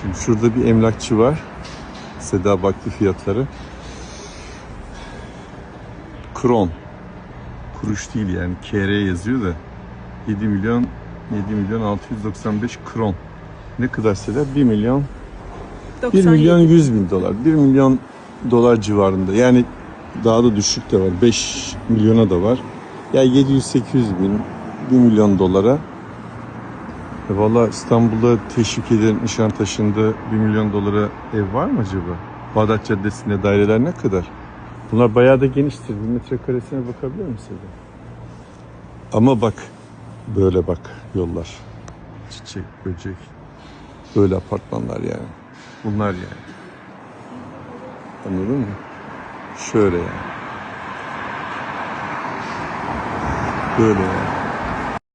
Şimdi şurada bir emlakçı var. Seda baktı fiyatları. Kron. Kuruş değil yani. KR yazıyor da. 7 milyon 7 milyon 695 kron. Ne kadar Seda? 1 milyon 1 97. milyon 100 bin dolar. 1 milyon dolar civarında. Yani daha da düşük de var. 5 milyona da var. Ya 700-800 bin, 1 milyon dolara. E Valla İstanbul'da teşvik edilen Nişantaşı'nda 1 milyon dolara ev var mı acaba? Bağdat Caddesi'nde daireler ne kadar? Bunlar bayağı da geniştir. Bir metrekaresine bakabilir misin? Ama bak, böyle bak yollar. Çiçek, böcek. Böyle apartmanlar yani. Bunlar yani. Anladın mı? Şöyle yani. Böyle yani.